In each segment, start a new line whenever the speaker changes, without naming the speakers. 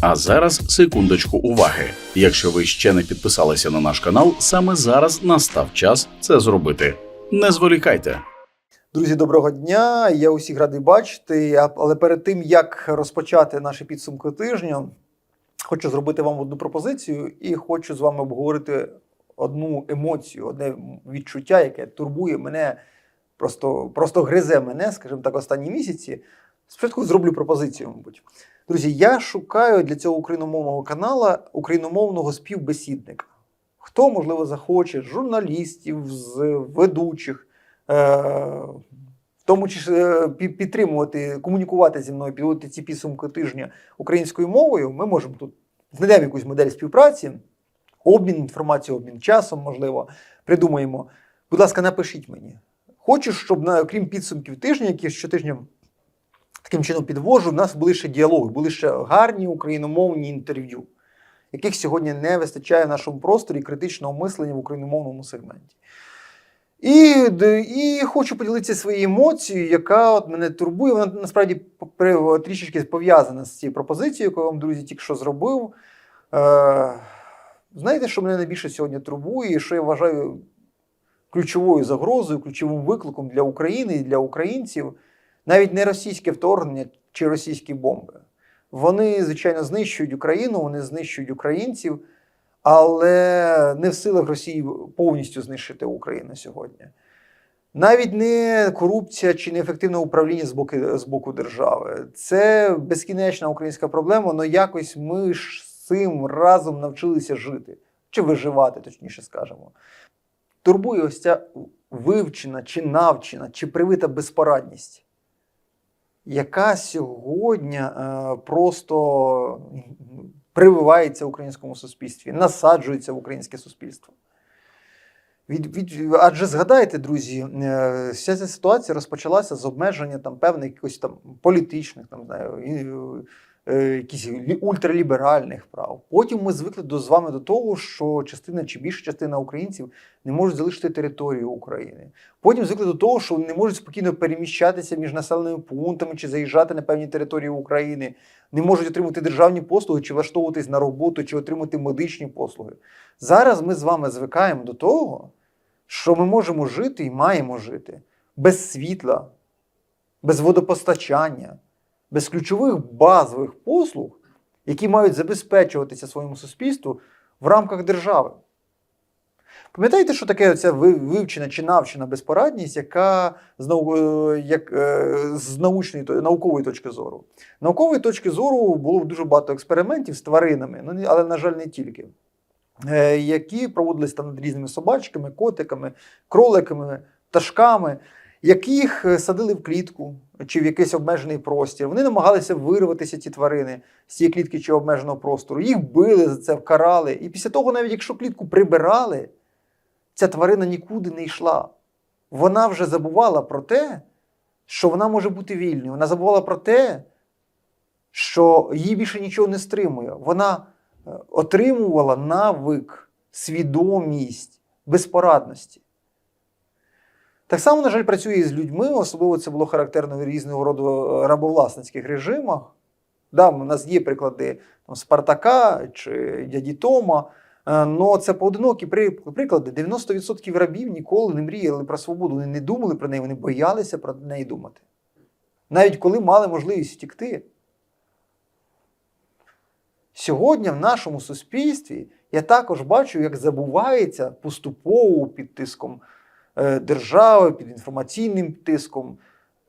А зараз секундочку уваги. Якщо ви ще не підписалися на наш канал, саме зараз настав час це зробити. Не зволікайте.
Друзі, доброго дня! Я усіх радий бачити. Але перед тим як розпочати наші підсумки тижня, хочу зробити вам одну пропозицію і хочу з вами обговорити одну емоцію, одне відчуття, яке турбує мене, просто, просто гризе мене, скажімо так, останні місяці. Спочатку зроблю пропозицію, мабуть. Друзі, я шукаю для цього україномовного канала україномовного співбесідника. Хто, можливо, захоче, з журналістів, з ведучих, е, в тому числі е, підтримувати, комунікувати зі мною, підводити ці підсумки тижня українською мовою, ми можемо тут знайдемо якусь модель співпраці, обмін інформацією, обмін часом, можливо, придумаємо. Будь ласка, напишіть мені. Хочу, щоб на, крім підсумків тижня, які щотижня таким чином підвожу, в нас були ще діалоги, були ще гарні україномовні інтерв'ю, яких сьогодні не вистачає в нашому просторі критичного мислення в україномовному сегменті. І, і хочу поділитися своєю емоцією, яка от мене турбує. Вона насправді трішечки пов'язана з цією пропозицією, яку я вам, друзі, тільки що зробив. Е, знаєте, що мене найбільше сьогодні турбує, і що я вважаю ключовою загрозою, ключовим викликом для України і для українців, навіть не російське вторгнення чи російські бомби. Вони, звичайно, знищують Україну, вони знищують українців, але не в силах Росії повністю знищити Україну сьогодні. Навіть не корупція чи неефективне управління з боку, з боку держави. Це безкінечна українська проблема, але якось ми ж з цим разом навчилися жити чи виживати, точніше скажемо. Турбує ось ця вивчена чи навчена, чи привита безпорадність, яка сьогодні е, просто прививається в українському суспільстві, насаджується в українське суспільство. Від, від, адже згадайте, друзі, е, вся ця ситуація розпочалася з обмеження там певних якихось там політичних, там знаю, якісь ультраліберальних прав. Потім ми звикли до з вами до того, що частина чи більша частина українців не можуть залишити територію України. Потім звикли до того, що не можуть спокійно переміщатися між населеними пунктами чи заїжджати на певні території України, не можуть отримати державні послуги, чи влаштовуватись на роботу, чи отримати медичні послуги. Зараз ми з вами звикаємо до того, що ми можемо жити і маємо жити без світла, без водопостачання, без ключових базових послуг, які мають забезпечуватися своєму суспільству в рамках держави. Пам'ятаєте, що таке ця вивчена чи навчена безпорадність, яка з, нау- е, як, е, з научної, наукової точки зору? Наукової точки зору було дуже багато експериментів з тваринами, ну, але, на жаль, не тільки, е, які проводились там над різними собачками, котиками, кроликами, пташками, яких е, садили в клітку чи в якийсь обмежений простір. Вони намагалися вирватися, ці тварини з цієї клітки чи обмеженого простору. Їх били за це, вкарали. І після того, навіть якщо клітку прибирали, ця тварина нікуди не йшла. Вона вже забувала про те, що вона може бути вільною. Вона забувала про те, що її більше нічого не стримує. Вона е, отримувала навик, свідомість безпорадності. Так само, на жаль, працює і з людьми, особливо це було характерно в різного роду е, рабовласницьких режимах. Да, у нас є приклади там, Спартака чи дяді Тома. Але це поодинокі приклади. 90% рабів ніколи не мріяли про свободу, вони не думали про неї, вони боялися про неї думати. Навіть коли мали можливість втікти. Сьогодні в нашому суспільстві я також бачу, як забувається поступово під тиском держави, під інформаційним тиском,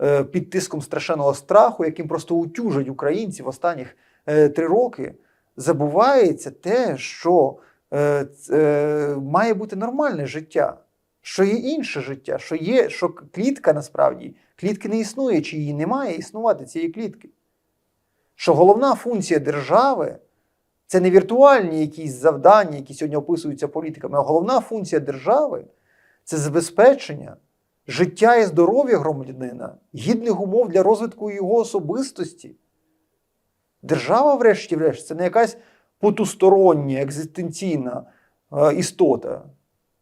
е, під тиском страшенного страху, яким просто утюжать українців останніх е, три роки. Забувається те, що е, е, має бути нормальне життя, що є інше життя, що є, що клітка насправді клітки не існує, чи її немає існувати цієї клітки. Що головна функція держави це не віртуальні якісь завдання, які сьогодні описуються політиками, а головна функція держави це забезпечення життя і здоров'я громадянина, гідних умов для розвитку його особистості. Держава, врешті-решт, це не якась потустороння, екзистенційна е, істота.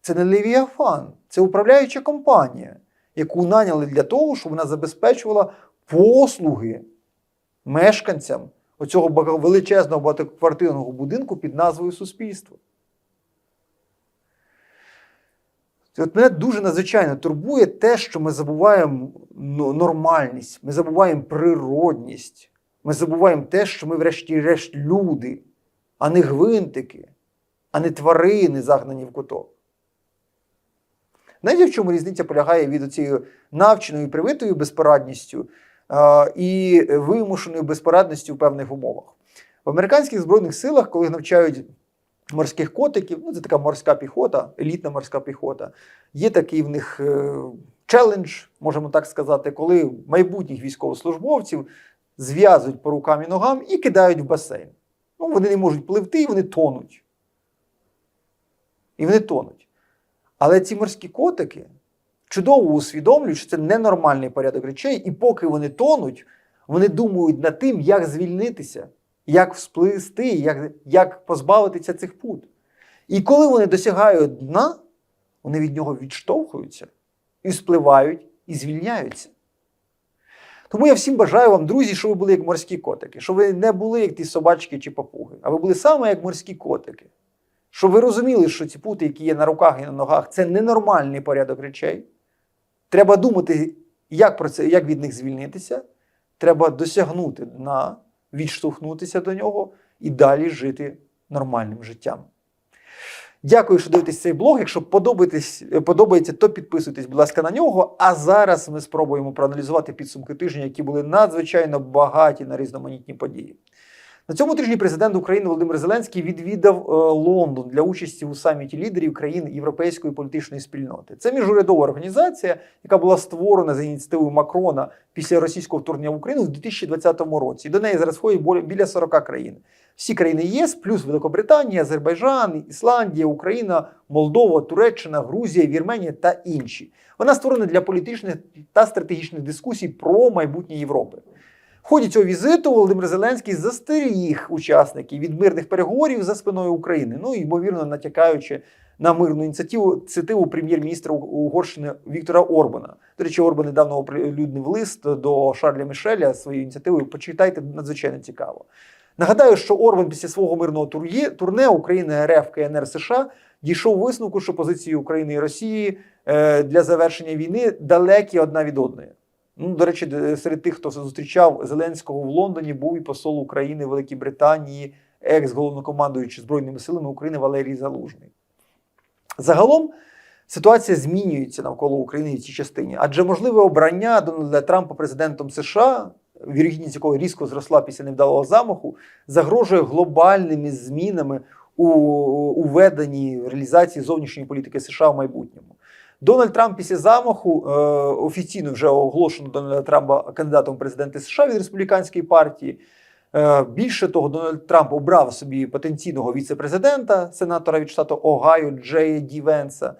Це не Левіафан, це управляюча компанія, яку наняли для того, щоб вона забезпечувала послуги мешканцям оцього величезного багатоквартирного будинку під назвою Суспільство. І От мене дуже надзвичайно турбує те, що ми забуваємо ну, нормальність, ми забуваємо природність, ми забуваємо те, що ми, врешті-решт, люди, а не гвинтики, а не тварини, загнані в куток. Знаєте, в чому різниця полягає від цієї навченої привитою безпорадністю е, і вимушеною безпорадністю в певних умовах? В американських збройних силах, коли навчають морських котиків, ну це така морська піхота, елітна морська піхота, є такий в них е, челендж, можемо так сказати, коли майбутніх військовослужбовців зв'язують по рукам і ногам і кидають в басейн. Ну, вони не можуть пливти, і вони тонуть. І вони тонуть. Але ці морські котики чудово усвідомлюють, що це ненормальний порядок речей, і поки вони тонуть, вони думають над тим, як звільнитися, як всплисти, як, як позбавитися цих пут. І коли вони досягають дна, вони від нього відштовхуються і спливають, і звільняються. Тому я всім бажаю вам, друзі, щоб ви були як морські котики, щоб ви не були як ті собачки чи папуги, а ви були саме як морські котики. Щоб ви розуміли, що ці пути, які є на руках і на ногах, це ненормальний порядок речей. Треба думати, як, про це, як від них звільнитися. Треба досягнути дна, відштовхнутися до нього і далі жити нормальним життям. Дякую, що дивитесь цей блог. Якщо подобається, то підписуйтесь, будь ласка, на нього. А зараз ми спробуємо проаналізувати підсумки тижня, які були надзвичайно багаті на різноманітні події. На цьому тижні президент України Володимир Зеленський відвідав е, Лондон для участі у саміті лідерів країн Європейської політичної спільноти. Це міжурядова організація, яка була створена за ініціативою Макрона після російського вторгнення в Україну в 2020 році. До неї зараз входять біля 40 країн. Всі країни ЄС, плюс Великобританія, Азербайджан, Ісландія, Україна, Молдова, Туреччина, Грузія, Вірменія та інші. Вона створена для політичних та стратегічних дискусій про майбутнє Європи. Ході цього візиту Володимир Зеленський застеріг учасників від мирних переговорів за спиною України. Ну ймовірно, натякаючи на мирну ініціативу ініціативу прем'єр-міністра Угорщини Віктора Орбана. До речі, Орбан недавно оприлюднив лист до Шарля Мішеля своєю ініціативою. Почитайте надзвичайно цікаво. Нагадаю, що Орбан після свого мирного тур'є- турне України РФ КНР США дійшов висновку, що позиції України і Росії е, для завершення війни далекі одна від одної. Ну, до речі, серед тих, хто зустрічав Зеленського в Лондоні, був і посол України в Великій Британії, екс-головнокомандуючий Збройними силами України Валерій Залужний. Загалом ситуація змінюється навколо України в цій частині, адже можливе обрання Дональда Трампа президентом США, вірогідність якого різко зросла після невдалого замаху, загрожує глобальними змінами у, у веденні реалізації зовнішньої політики США в майбутньому. Дональд Трамп після замаху е, офіційно вже оголошено Дональда Трампа кандидатом в президенти США від республіканської партії. Е, більше того, Дональд Трамп обрав собі потенційного віце-президента, сенатора від штату Огайо Джея Ді Венса.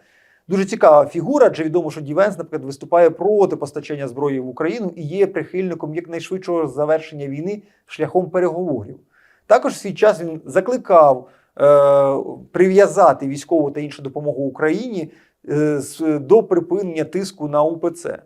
Дуже цікава фігура, адже відомо, що Ді Венс, наприклад, виступає проти постачання зброї в Україну і є прихильником якнайшвидшого завершення війни шляхом переговорів. Також в свій час він закликав е, прив'язати військову та іншу допомогу Україні до припинення тиску на УПЦ.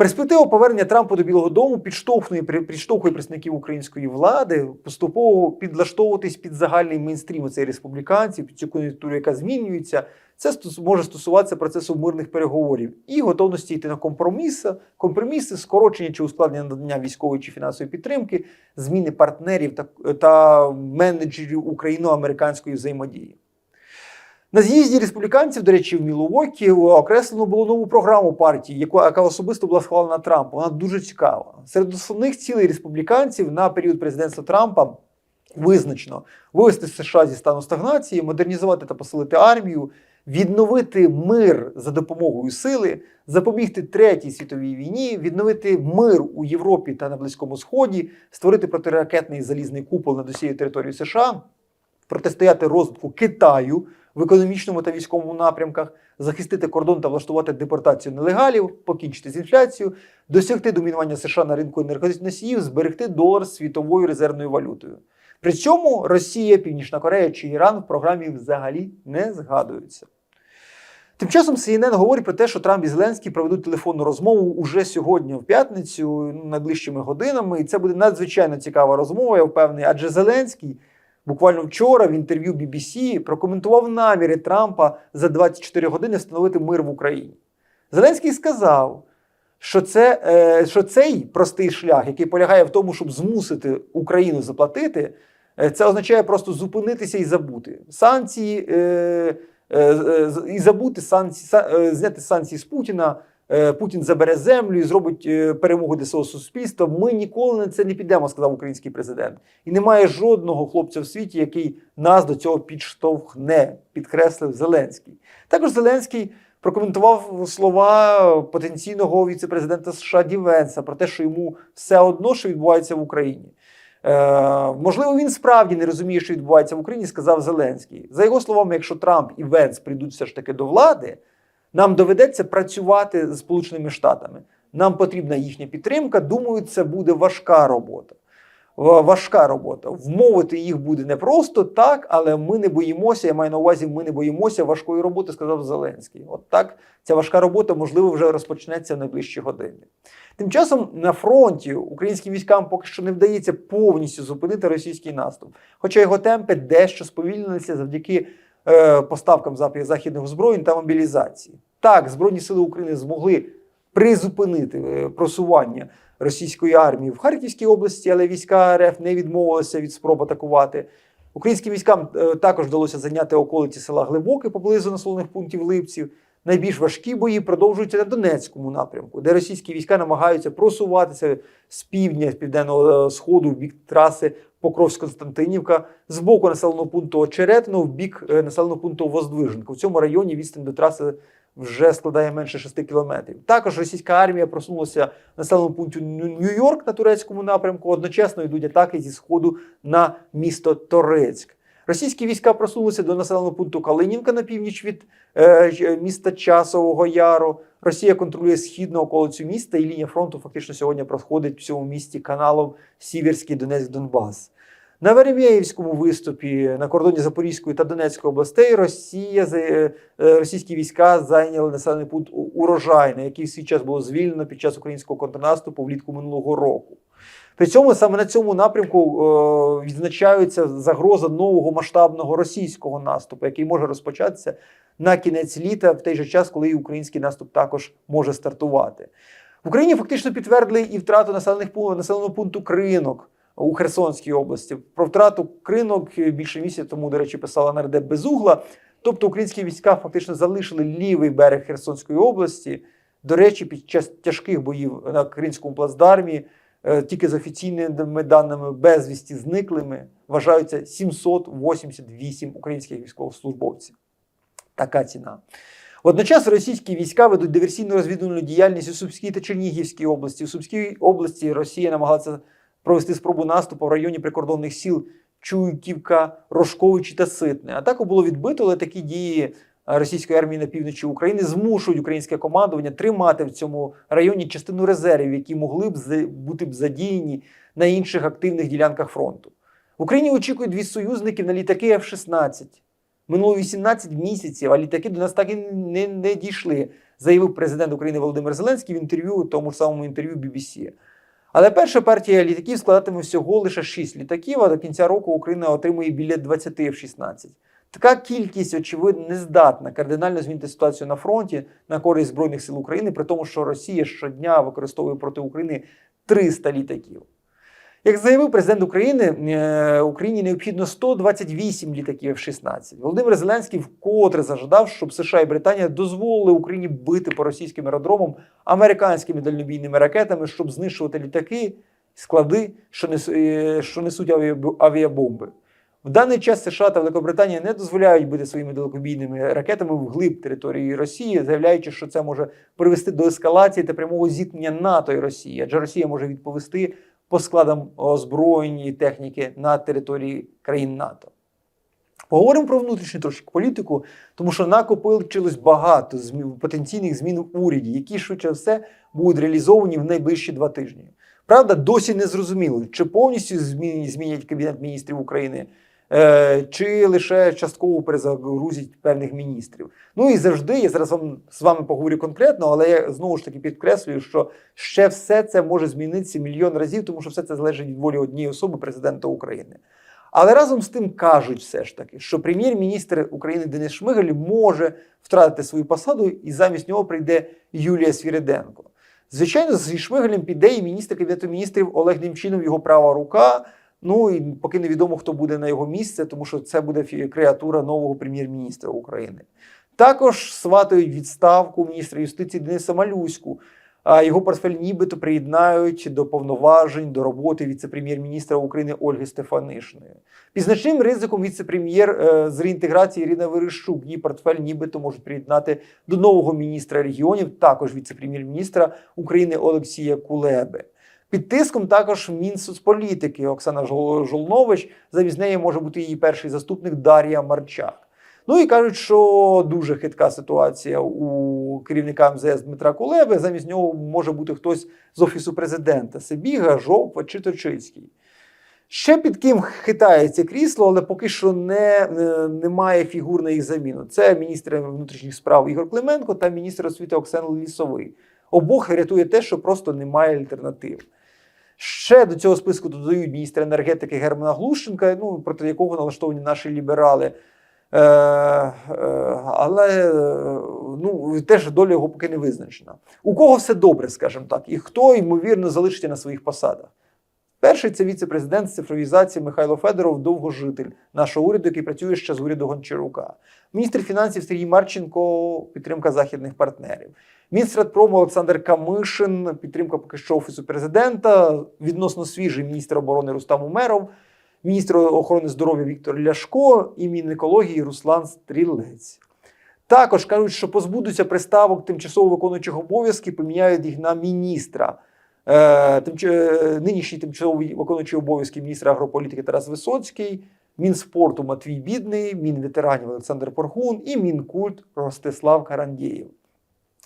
Перспектива повернення Трампа до Білого Дому підштовхує, підштовхує представників української влади поступово підлаштовуватись під загальний мейнстрім цієї республіканців, під цю кон'юнктуру, яка змінюється. Це може стосуватися процесу мирних переговорів і готовності йти на компроміси, компроміси, скорочення чи ускладнення надання військової чи фінансової підтримки, зміни партнерів та, та менеджерів україно-американської взаємодії. На з'їзді республіканців, до речі, в Мілуокі окреслено було нову програму партії, яка особисто була схвалена Трампом. Вона дуже цікава. Серед основних цілей республіканців на період президентства Трампа визначено вивести США зі стану стагнації, модернізувати та посилити армію, відновити мир за допомогою сили, запобігти третій світовій війні, відновити мир у Європі та на Близькому Сході, створити протиракетний залізний купол над усією територією США, протистояти розвитку Китаю в економічному та військовому напрямках, захистити кордон та влаштувати депортацію нелегалів, покінчити з інфляцією, досягти домінування США на ринку енергоносіїв, зберегти долар світовою резервною валютою. При цьому Росія, Північна Корея чи Іран в програмі взагалі не згадуються. Тим часом CNN говорить про те, що Трамп і Зеленський проведуть телефонну розмову уже сьогодні, в п'ятницю, ну, найближчими годинами. І це буде надзвичайно цікава розмова, я впевнений. Адже Зеленський буквально вчора в інтерв'ю BBC прокоментував наміри Трампа за 24 години встановити мир в Україні. Зеленський сказав, що, це, е, що цей простий шлях, який полягає в тому, щоб змусити Україну заплатити, е, це означає просто зупинитися і забути. Санкції е, і забути санкції, зняти санкції з Путіна. Е, Путін забере землю і зробить е, перемогу для свого суспільства. Ми ніколи на це не підемо, сказав український президент. І немає жодного хлопця в світі, який нас до цього підштовхне, підкреслив Зеленський. Також Зеленський прокоментував слова потенційного віцепрезидента США Ді Венса про те, що йому все одно, що відбувається в Україні. Е, можливо, він справді не розуміє, що відбувається в Україні, сказав Зеленський. За його словами, якщо Трамп і Венс прийдуть все ж таки до влади, нам доведеться працювати з Сполученими Штатами. Нам потрібна їхня підтримка. Думаю, це буде важка робота. Важка робота. Вмовити їх буде не просто так, але ми не боїмося. Я маю на увазі, ми не боїмося важкої роботи, сказав Зеленський. От так ця важка робота, можливо, вже розпочнеться в найближчі години. Тим часом на фронті українським військам поки що не вдається повністю зупинити російський наступ. Хоча його темпи дещо сповільнилися завдяки поставкам зап- західних озброєнь та мобілізації. Так, Збройні сили України змогли призупинити е, просування російської армії в Харківській області, але війська РФ не відмовилися від спроб атакувати. Українським військам е, також вдалося зайняти околиці села Глибоке поблизу населених пунктів Липців. Найбільш важкі бої продовжуються на Донецькому напрямку, де російські війська намагаються просуватися з півдня, з південного е, сходу в бік траси Покровськ-Константинівка, з боку населеного пункту Очеретино в бік е, населеного пункту Воздвиженка. В цьому районі відстань до траси вже складає менше 6 кілометрів. Також російська армія просунулася в населеному пункті Нью- Нью-Йорк на турецькому напрямку. Одночасно йдуть атаки зі сходу на місто Торецьк. Російські війська просунулися до населеного пункту Калинівка на північ від е, міста Часового Яру. Росія контролює східну околицю міста, і лінія фронту фактично сьогодні проходить в цьому місті каналом Сіверський Донецьк-Донбас. На Веремєївському виступі на кордоні Запорізької та Донецької областей Росія е, російські війська зайняли населений пункт Урожайне, який в свій час було звільнено під час українського контрнаступу влітку минулого року. При цьому саме на цьому напрямку е, відзначається загроза нового масштабного російського наступу, який може розпочатися на кінець літа, в той же час, коли і український наступ також може стартувати. В Україні фактично підтвердили і втрату населених населеного пункту Кринок у Херсонській області. Про втрату кринок більше місяця тому, до речі, писала нардеп Безугла. Тобто українські війська фактично залишили лівий берег Херсонської області. До речі, під час тяжких боїв на Кримському плацдармі, тільки з офіційними даними безвісті зниклими, вважаються 788 українських військовослужбовців. Така ціна. Водночас російські війська ведуть диверсійну розвідувальну діяльність у Сумській та Чернігівській області. У Сумській області Росія намагалася провести спробу наступу в районі прикордонних сіл Чуйківка, Рожковичі та Ситне. Атаку було відбито, але такі дії е, російської армії на півночі України змушують українське командування тримати в цьому районі частину резервів, які могли б бути б задіяні на інших активних ділянках фронту. В Україні очікують від союзників на літаки F-16. Минуло 18 місяців, а літаки до нас так і не, не дійшли, заявив президент України Володимир Зеленський в інтерв'ю, тому ж самому інтерв'ю BBC. Але перша партія літаків складатиме всього лише 6 літаків, а до кінця року Україна отримує біля 20 F-16. Така кількість, очевидно, не здатна кардинально змінити ситуацію на фронті на користь Збройних сил України, при тому, що Росія щодня використовує проти України 300 літаків. Як заявив президент України, е, Україні необхідно 128 літаків F-16. Володимир Зеленський вкотре зажадав, щоб США і Британія дозволили Україні бити по російським аеродромам американськими дальнобійними ракетами, щоб знищувати літаки, склади, що, е, несуть авіаб- авіабомби. В даний час США та Великобританія не дозволяють бити своїми далекобійними ракетами вглиб території Росії, заявляючи, що це може привести до ескалації та прямого зіткнення НАТО і Росії, адже Росія може відповісти по складам озброєнь і техніки на території країн НАТО. Поговоримо про внутрішню трошки політику, тому що накопичилось багато змін, потенційних змін в уряді, які швидше все будуть реалізовані в найближчі два тижні. Правда, досі не зрозуміло, чи повністю змінять, Кабінет міністрів України чи лише частково перезагрузять певних міністрів. Ну і завжди я зараз вам з вами поговорю конкретно, але я знову ж таки підкреслюю, що ще все це може змінитися мільйон разів, тому що все це залежить від волі однієї особи, президента України. Але разом з тим кажуть все ж таки, що прем'єр-міністр України Денис Шмигаль може втратити свою посаду, і замість нього прийде Юлія Свіриденко. Звичайно, зі Шмигалем піде і міністр Кабінету міністрів Олег Немчинов, його права рука. Ну і поки невідомо, хто буде на його місце, тому що це буде креатура нового прем'єр-міністра України. Також сватають відставку міністра юстиції Дениса Малюську. А його портфель нібито приєднають до повноважень до роботи віце-прем'єр-міністра України Ольги Стефанишної. Під значним ризиком віце-прем'єр е, з реінтеграції Ірина Верещук. Її портфель нібито можуть приєднати до нового міністра регіонів, також віце-прем'єр-міністра України Олексія Кулеби. Під тиском також Мінсоцполітики Оксана Жолнович. Замість неї може бути її перший заступник Дар'я Марчак. Ну і кажуть, що дуже хитка ситуація у керівника МЗС Дмитра Кулеби. Замість нього може бути хтось з офісу президента Сибіга, Жовпа чи Точицький. Ще під ким хитається крісло, але поки що не, е, немає фігур на їх заміну. Це міністр внутрішніх справ Ігор Клименко та міністр освіти Оксана Лісовий. Обох рятує те, що просто немає альтернатив. Ще до цього списку додають міністра енергетики Германа Глушенка, ну, проти якого налаштовані наші ліберали. Е, е, але е, ну, теж доля його поки не визначена. У кого все добре, скажімо так, і хто, ймовірно, залишиться на своїх посадах. Перший це віце-президент з цифровізації Михайло Федоров, довгожитель нашого уряду, який працює ще з уряду Гончарука. Міністр фінансів Сергій Марченко, підтримка західних партнерів. Мінстратпрому Олександр Камишин, підтримка поки що офісу президента, відносно свіжий міністр оборони Рустам Умеров, міністр охорони здоров'я Віктор Ляшко і Мінекології Руслан Стрілець. Також кажуть, що позбудуться приставок тимчасово виконуючих обов'язки, поміняють їх на міністра. Е, е, Нинішній тимчасово виконуючий обов'язки міністра агрополітики Тарас Висоцький, Мінспорту Матвій Бідний, Мінветеранів Олександр Порхун і Мінкульт Ростислав Карандєєв.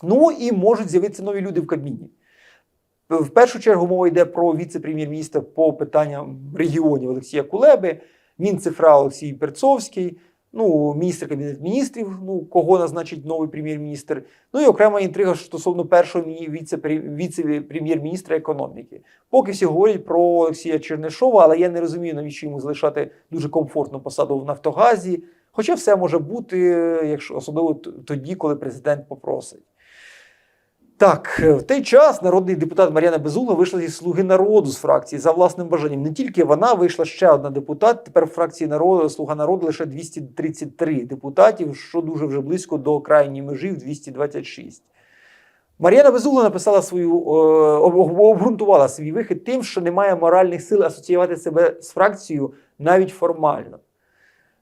Ну і можуть з'явитися нові люди в Кабміні. В першу чергу мова йде про віце-прем'єр-міністра по питанням регіонів Олексія Кулеби, Мінцифра Олексій Перцовський, ну, міністр кабінет міністрів, ну, кого назначить новий прем'єр-міністр. Ну і окрема інтрига стосовно першого віце-пре- віце-прем'єр-міністра економіки. Поки всі говорять про Олексія Чернишова, але я не розумію, навіщо йому залишати дуже комфортну посаду в Нафтогазі. Хоча все може бути, якщо особливо тоді, коли президент попросить. Так, в той час народний депутат Мар'яна Безугла вийшла зі слуги народу з фракції за власним бажанням. Не тільки вона вийшла ще одна депутат. Тепер в фракції народу Слуга народу лише 233 депутатів, що дуже вже близько до крайньої межі в 226. Мар'яна Безугла написала свою е, об- об- обґрунтувала свій вихід тим, що немає моральних сил асоціювати себе з фракцією навіть формально.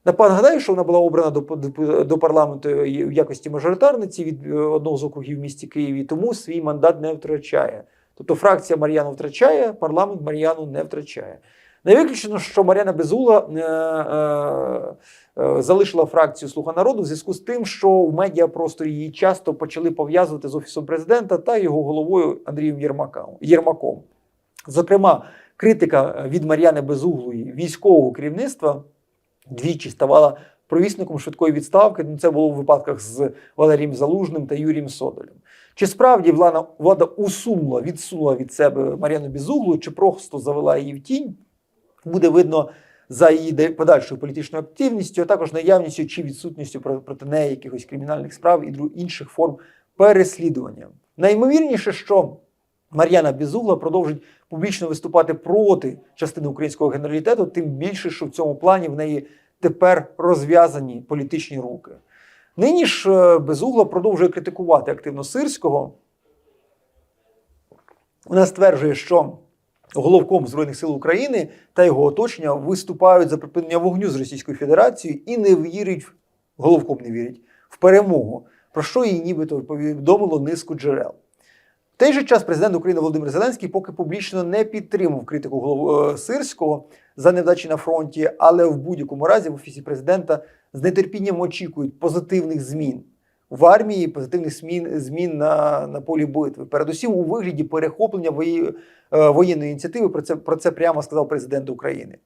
Нагадаю, що вона була обрана до, до, до парламенту в якості мажоритарниці від е, одного з округів в місті Києві, тому свій мандат не втрачає. Тобто фракція Мар'яну втрачає, парламент Мар'яну не втрачає. Не виключено, що Мар'яна Безула е, е, е, залишила фракцію Слуга народу в зв'язку з тим, що в медіапросторі її часто почали пов'язувати з офісом президента та його головою Андрієм Єрмаком. Єрмаком. Зокрема, критика від Мар'яни Безуглої військового керівництва двічі ставала провісником швидкої відставки. Ну, це було в випадках з Валерієм Залужним та Юрієм Содолем. Чи справді влада, влада усунула, відсунула від себе Мар'яну Безуглу, чи просто завела її в тінь, буде видно за її подальшою політичною активністю, а також наявністю чи відсутністю проти неї якихось кримінальних справ і інших форм переслідування. Найімовірніше, що Мар'яна Безугла продовжить публічно виступати проти частини українського генералітету, тим більше, що в цьому плані в неї тепер розв'язані політичні руки. Нині ж е, Безугла продовжує критикувати активно Сирського. Вона стверджує, що головком Збройних сил України та його оточення виступають за припинення вогню з Російською Федерацією і не вірять, головком не вірять в перемогу, про що їй нібито повідомило низку джерел. В той же час президент України Володимир Зеленський поки публічно не підтримав критику голов... е, Сирського за невдачі на фронті, але в будь-якому разі в офісі президента з нетерпінням очікують позитивних змін в армії, позитивних змін, змін на, на полі битви. Передусім у вигляді перехоплення вої... е, воєнної ініціативи. Про це, про це прямо сказав президент України.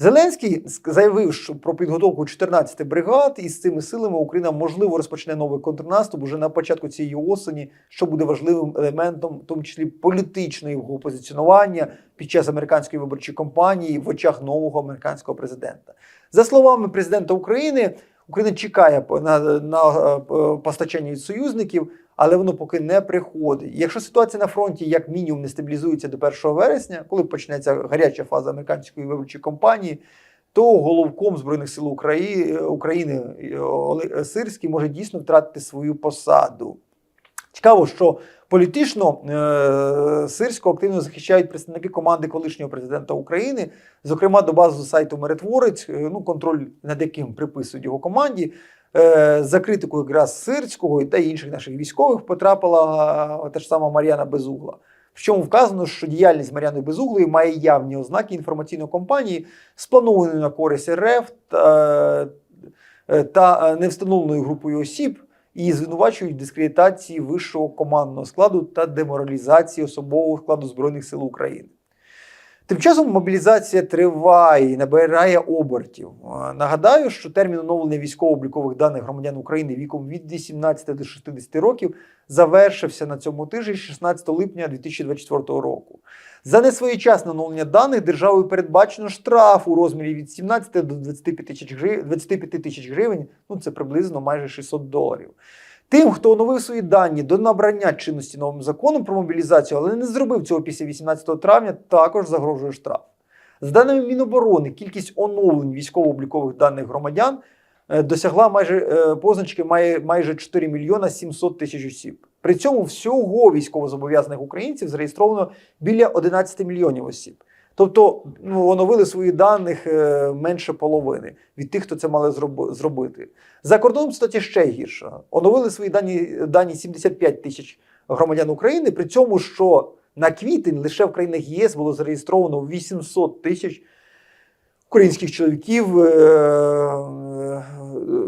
Зеленський заявив, що про підготовку 14 бригад, і з цими силами Україна можливо розпочне новий контрнаступ уже на початку цієї осені, що буде важливим елементом, в тому числі політичного його позиціонування під час американської виборчої кампанії в очах нового американського президента. За словами президента України, Україна чекає на, на е, постачання від союзників, але воно поки не приходить. Якщо ситуація на фронті як мінімум не стабілізується до 1 вересня, коли почнеться гаряча фаза американської виборчої кампанії, то головком збройних сил України, України е, Сирський може дійсно втратити свою посаду. Цікаво, що політично е, Сирського активно захищають представники команди колишнього президента України. Зокрема, до бази сайту Миротворець, е, ну, контроль над яким приписують його команді. Е, за критику якраз Сирського та інших наших військових потрапила е, та ж сама Мар'яна Безугла. В чому вказано, що діяльність Мар'яни Безуглої має явні ознаки інформаційної кампанії, спланованої на користь РФ та, е, та невстановленою групою осіб, і звинувачують дискредитації вищого командного складу та деморалізації особового складу Збройних сил України. Тим часом мобілізація триває і набирає обертів. Нагадаю, що термін оновлення військово-облікових даних громадян України віком від 18 до 60 років завершився на цьому тижні 16 липня 2024 року. За несвоєчасне оновлення даних державою передбачено штраф у розмірі від 17 до 25 тисяч гривень, 25 тисяч гривень, ну це приблизно майже 600 доларів. Тим, хто оновив свої дані до набрання чинності новим законом про мобілізацію, але не зробив цього після 18 травня, також загрожує штраф. За даними Міноборони, кількість оновлень військово-облікових даних громадян е, досягла майже е, позначки майже 4 мільйона 700 тисяч осіб. При цьому всього військовозобов'язаних українців зареєстровано біля 11 мільйонів осіб. Тобто ну, оновили свої даних е, менше половини від тих, хто це мали зроб- зробити. За кордоном, кстати, ще гірше. Оновили свої дані, дані 75 тисяч громадян України, при цьому, що на квітень лише в країнах ЄС було зареєстровано 800 тисяч українських чоловіків е, е,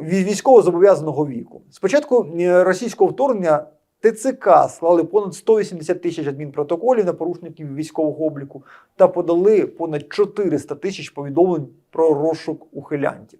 вій- військово-зобов'язаного віку. Спочатку російського вторгнення ТЦК склали понад 180 тисяч адмінпротоколів на порушників військового обліку та подали понад 400 тисяч повідомлень про розшук ухилянтів.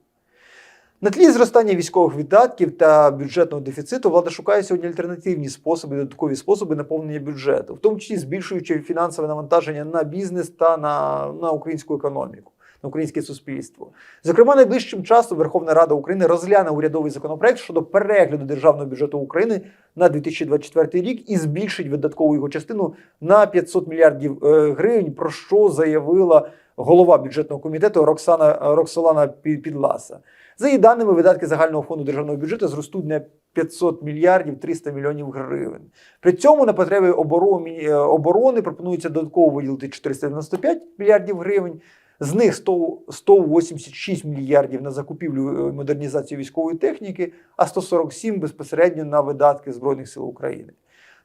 На тлі зростання військових видатків та бюджетного дефіциту влада шукає сьогодні альтернативні способи, додаткові способи наповнення бюджету, в тому числі збільшуючи фінансове навантаження на бізнес та на, на українську економіку, на українське суспільство. Зокрема, найближчим часом Верховна Рада України розгляне урядовий законопроект щодо перегляду державного бюджету України на 2024 рік і збільшить видаткову його частину на 500 мільярдів е, гривень, про що заявила голова бюджетного комітету Роксана Роксолана Підласа. За її даними, видатки загального фонду державного бюджету зростуть на 500 мільярдів 300 мільйонів гривень. При цьому на потреби е, оборони пропонується додатково виділити 495 мільярдів гривень. З них 100, 186 мільярдів на закупівлю е, модернізацію військової техніки, а 147 безпосередньо на видатки Збройних сил України.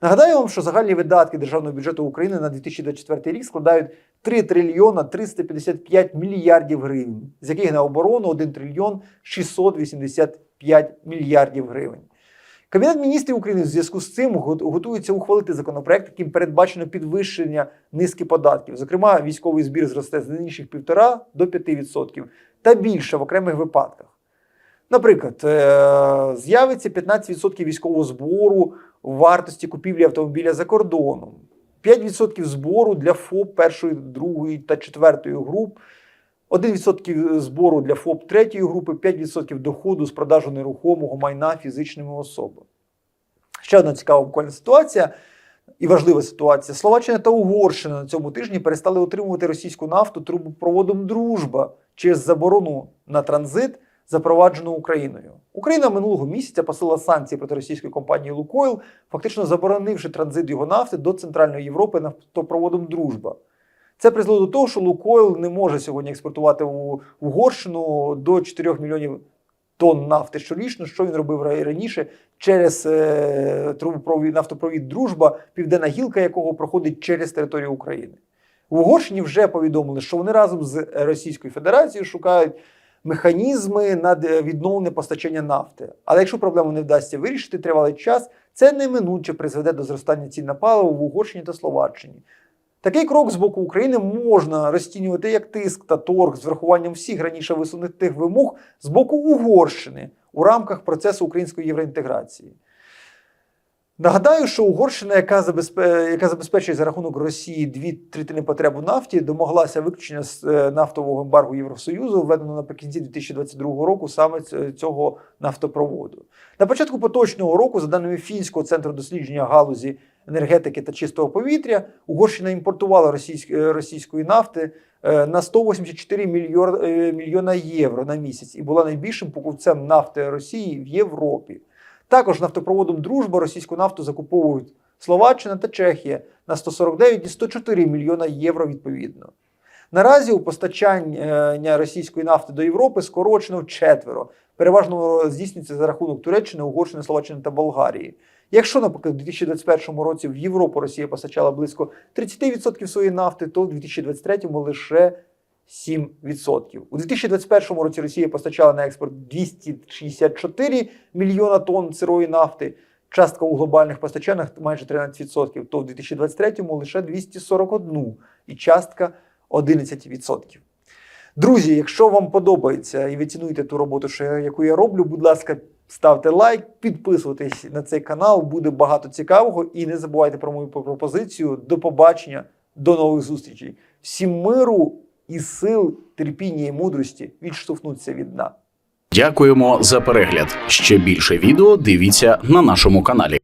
Нагадаю вам, що загальні видатки державного бюджету України на 2024 рік складають 3 трильйона 355 мільярдів гривень, з яких на оборону 1 трильйон 685 мільярдів гривень. Кабінет міністрів України в зв'язку з цим готується ухвалити законопроект, яким передбачено підвищення низки податків. Зокрема, військовий збір зросте з нинішніх 1,5 до 5% та більше в окремих випадках. Наприклад, е, з'явиться 15% військового збору вартості купівлі автомобіля за кордоном, 5% збору для ФОП першої, другої та четвертої груп, 1% збору для ФОП третьої групи, 5% доходу з продажу нерухомого майна фізичними особами. Ще одна цікава буквально ситуація і важлива ситуація. Словаччина та Угорщина на цьому тижні перестали отримувати російську нафту трубопроводом Дружба через заборону на транзит, запроваджену Україною. Україна минулого місяця посила санкції проти російської компанії Лукойл, фактично заборонивши транзит його нафти до Центральної Європи нафтопроводом Дружба. Це призвело до того, що Лукойл не може сьогодні експортувати у Угорщину до 4 мільйонів тонн нафти щорічно, що він робив раніше через е, нафтопровід Дружба, південна гілка якого проходить через територію України. В Угорщині вже повідомили, що вони разом з Російською Федерацією шукають механізми на відновлення постачання нафти. Але якщо проблему не вдасться вирішити тривалий час, це неминуче призведе до зростання цін на паливо в Угорщині та Словаччині. Такий крок з боку України можна розцінювати як тиск та торг з врахуванням всіх раніше висунутих вимог з боку Угорщини у рамках процесу української євроінтеграції. Нагадаю, що Угорщина, яка, яка забезпечує за рахунок Росії дві третини потреб у нафті, домоглася виключення з е, нафтового ембаргу Євросоюзу, введеного наприкінці 2022 року саме цього нафтопроводу. На початку поточного року, за даними Фінського центру дослідження галузі енергетики та чистого повітря, Угорщина імпортувала е, російської нафти е, на 184 мільйор... е, мільйона євро на місяць і була найбільшим покупцем нафти Росії в Європі. Також нафтопроводом Дружба російську нафту закуповують Словаччина та Чехія на 149 і 104 мільйона євро відповідно. Наразі у постачання російської нафти до Європи скорочено вчетверо. Переважно здійснюється за рахунок Туреччини, Угорщини, Словаччини та Болгарії. Якщо, наприклад, у 2021 році в Європу Росія постачала близько 30% своєї нафти, то в 2023 лише 7%. У 2021 році Росія постачала на експорт 264 мільйона тонн сирої нафти. Частка у глобальних постачаннях майже 13%, то в 2023 лише 241 і частка 11%. Друзі, якщо вам подобається і ви цінуєте ту роботу, що яку я роблю, будь ласка, ставте лайк, підписуйтесь на цей канал, буде багато цікавого. І не забувайте про мою пропозицію. До побачення, до нових зустрічей. Всім миру і сил, терпіння і мудрості відштовхнуться від дна.
Дякуємо за перегляд. Ще більше відео дивіться на нашому каналі.